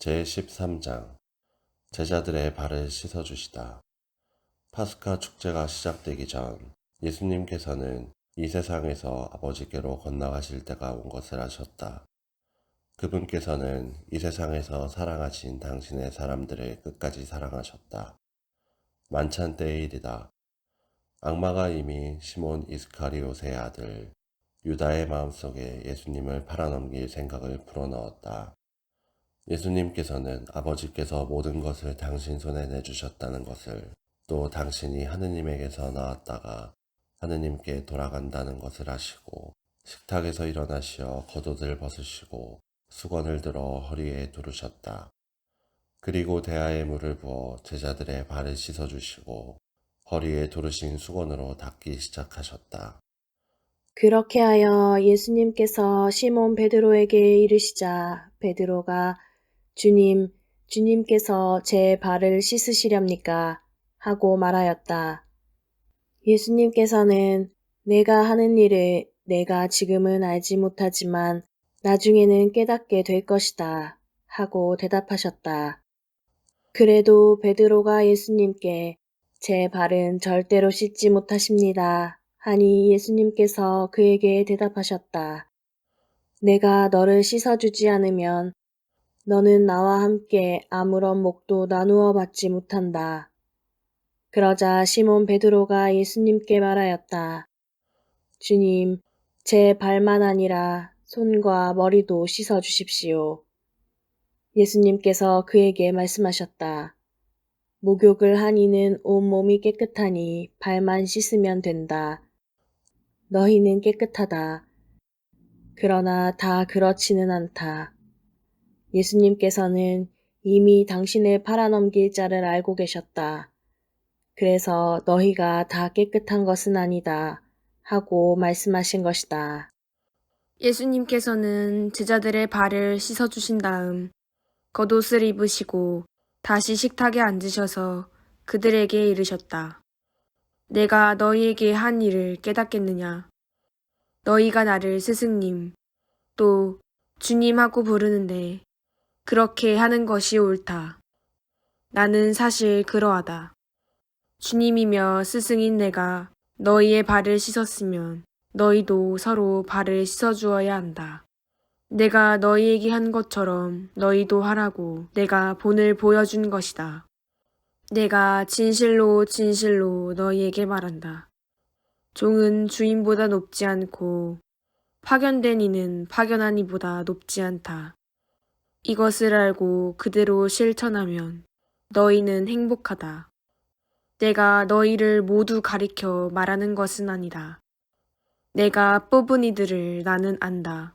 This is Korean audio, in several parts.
제13장 제자들의 발을 씻어주시다. 파스카 축제가 시작되기 전 예수님께서는 이 세상에서 아버지께로 건너가실 때가 온 것을 아셨다. 그분께서는 이 세상에서 사랑하신 당신의 사람들을 끝까지 사랑하셨다. 만찬 때의 일이다. 악마가 이미 시몬 이스카리옷의 아들 유다의 마음속에 예수님을 팔아넘길 생각을 불어넣었다. 예수님께서는 아버지께서 모든 것을 당신 손에 내주셨다는 것을 또 당신이 하느님에게서 나왔다가 하느님께 돌아간다는 것을 아시고 식탁에서 일어나시어 겉옷을 벗으시고 수건을 들어 허리에 두르셨다. 그리고 대야에 물을 부어 제자들의 발을 씻어주시고 허리에 두르신 수건으로 닦기 시작하셨다. 그렇게 하여 예수님께서 시몬 베드로에게 이르시자 베드로가 주님, 주님께서 제 발을 씻으시렵니까? 하고 말하였다. 예수님께서는 내가 하는 일을 내가 지금은 알지 못하지만 나중에는 깨닫게 될 것이다. 하고 대답하셨다. 그래도 베드로가 예수님께 제 발은 절대로 씻지 못하십니다. 하니 예수님께서 그에게 대답하셨다. 내가 너를 씻어주지 않으면 너는 나와 함께 아무런 목도 나누어 받지 못한다. 그러자 시몬 베드로가 예수님께 말하였다. 주님, 제 발만 아니라 손과 머리도 씻어 주십시오. 예수님께서 그에게 말씀하셨다. 목욕을 한 이는 온몸이 깨끗하니 발만 씻으면 된다. 너희는 깨끗하다. 그러나 다 그렇지는 않다. 예수님께서는 이미 당신을 팔아넘길 자를 알고 계셨다. 그래서 너희가 다 깨끗한 것은 아니다. 하고 말씀하신 것이다. 예수님께서는 제자들의 발을 씻어주신 다음 겉옷을 입으시고 다시 식탁에 앉으셔서 그들에게 이르셨다. 내가 너희에게 한 일을 깨닫겠느냐? 너희가 나를 스승님, 또 주님하고 부르는데 그렇게 하는 것이 옳다. 나는 사실 그러하다. 주님이며 스승인 내가 너희의 발을 씻었으면 너희도 서로 발을 씻어주어야 한다. 내가 너희에게 한 것처럼 너희도 하라고 내가 본을 보여준 것이다. 내가 진실로 진실로 너희에게 말한다. 종은 주인보다 높지 않고 파견된 이는 파견한 이보다 높지 않다. 이것을 알고 그대로 실천하면 너희는 행복하다. 내가 너희를 모두 가리켜 말하는 것은 아니다. 내가 뽑은 이들을 나는 안다.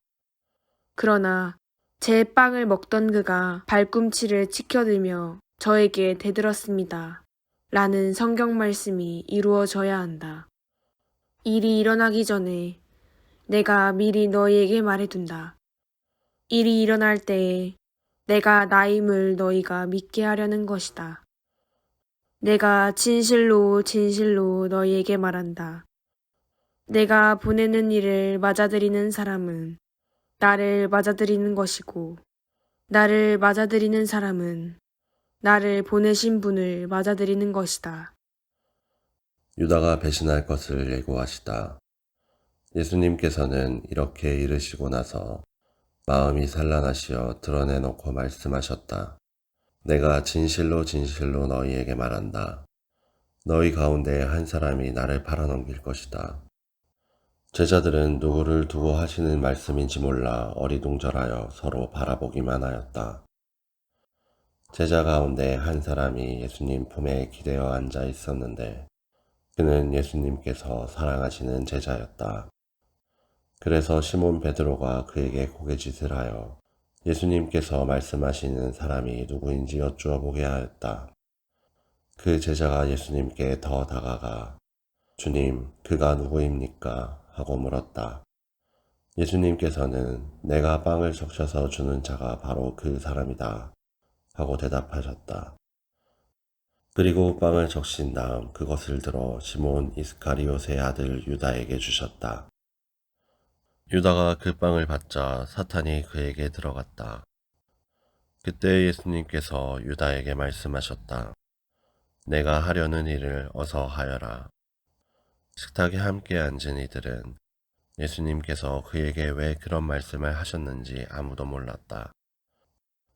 그러나 제 빵을 먹던 그가 발꿈치를 치켜들며 저에게 대들었습니다. 라는 성경 말씀이 이루어져야 한다. 일이 일어나기 전에 내가 미리 너희에게 말해둔다. 일이 일어날 때에 내가 나임을 너희가 믿게 하려는 것이다. 내가 진실로 진실로 너희에게 말한다. 내가 보내는 일을 맞아들이는 사람은 나를 맞아들이는 것이고, 나를 맞아들이는 사람은 나를 보내신 분을 맞아들이는 것이다. 유다가 배신할 것을 예고하시다. 예수님께서는 이렇게 이르시고 나서 마음이 산란하시어 드러내놓고 말씀하셨다. 내가 진실로 진실로 너희에게 말한다. 너희 가운데 한 사람이 나를 팔아넘길 것이다. 제자들은 누구를 두고 하시는 말씀인지 몰라 어리둥절하여 서로 바라보기만 하였다. 제자 가운데 한 사람이 예수님 품에 기대어 앉아 있었는데 그는 예수님께서 사랑하시는 제자였다. 그래서 시몬 베드로가 그에게 고개짓을 하여 예수님께서 말씀하시는 사람이 누구인지 여쭈어 보게 하였다. 그 제자가 예수님께 더 다가가 주님, 그가 누구입니까? 하고 물었다. 예수님께서는 내가 빵을 적셔서 주는 자가 바로 그 사람이다. 하고 대답하셨다. 그리고 빵을 적신 다음 그것을 들어 시몬 이스카리옷의 아들 유다에게 주셨다. 유다가 그 빵을 받자 사탄이 그에게 들어갔다. 그때 예수님께서 유다에게 말씀하셨다. 내가 하려는 일을 어서 하여라. 식탁에 함께 앉은 이들은 예수님께서 그에게 왜 그런 말씀을 하셨는지 아무도 몰랐다.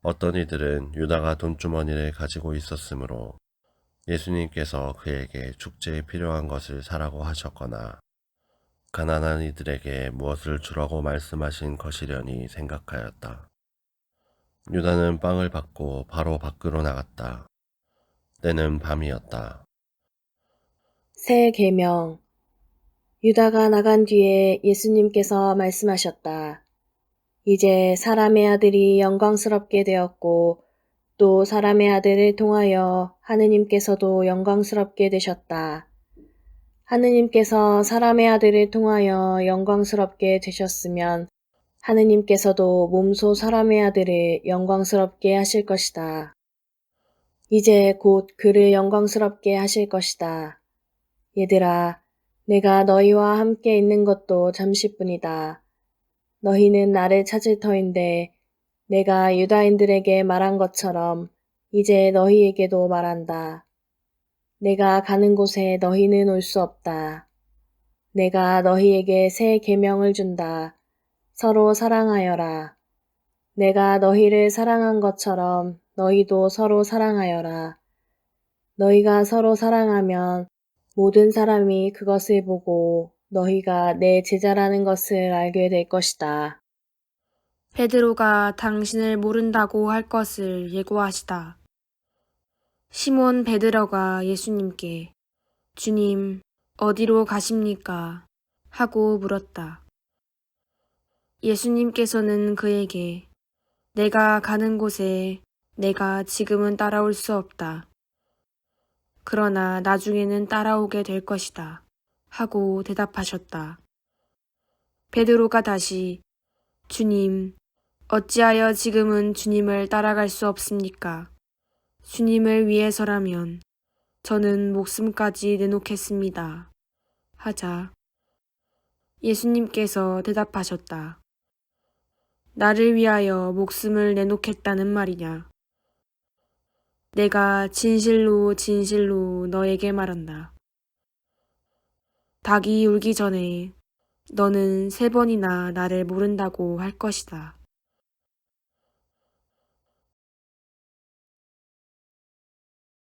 어떤 이들은 유다가 돈주머니를 가지고 있었으므로 예수님께서 그에게 축제에 필요한 것을 사라고 하셨거나 가난한 이들에게 무엇을 주라고 말씀하신 것이려니 생각하였다. 유다는 빵을 받고 바로 밖으로 나갔다. 때는 밤이었다. 새 계명 유다가 나간 뒤에 예수님께서 말씀하셨다. 이제 사람의 아들이 영광스럽게 되었고 또 사람의 아들을 통하여 하느님께서도 영광스럽게 되셨다. 하느님께서 사람의 아들을 통하여 영광스럽게 되셨으면 하느님께서도 몸소 사람의 아들을 영광스럽게 하실 것이다. 이제 곧 그를 영광스럽게 하실 것이다. 얘들아, 내가 너희와 함께 있는 것도 잠시뿐이다. 너희는 나를 찾을 터인데 내가 유다인들에게 말한 것처럼 이제 너희에게도 말한다. 내가 가는 곳에 너희는 올 수 없다. 내가 너희에게 새 계명을 준다. 서로 사랑하여라. 내가 너희를 사랑한 것처럼 너희도 서로 사랑하여라. 너희가 서로 사랑하면 모든 사람이 그것을 보고 너희가 내 제자라는 것을 알게 될 것이다. 베드로가 당신을 모른다고 할 것을 예고하시다. 시몬 베드로가 예수님께 주님, 어디로 가십니까? 하고 물었다. 예수님께서는 그에게 내가 가는 곳에 내가 지금은 따라올 수 없다. 그러나 나중에는 따라오게 될 것이다. 하고 대답하셨다. 베드로가 다시 주님, 어찌하여 지금은 주님을 따라갈 수 없습니까? 주님을 위해서라면 저는 목숨까지 내놓겠습니다. 하자. 예수님께서 대답하셨다. 나를 위하여 목숨을 내놓겠다는 말이냐? 내가 진실로 진실로 너에게 말한다. 닭이 울기 전에 너는 세 번이나 나를 모른다고 할 것이다.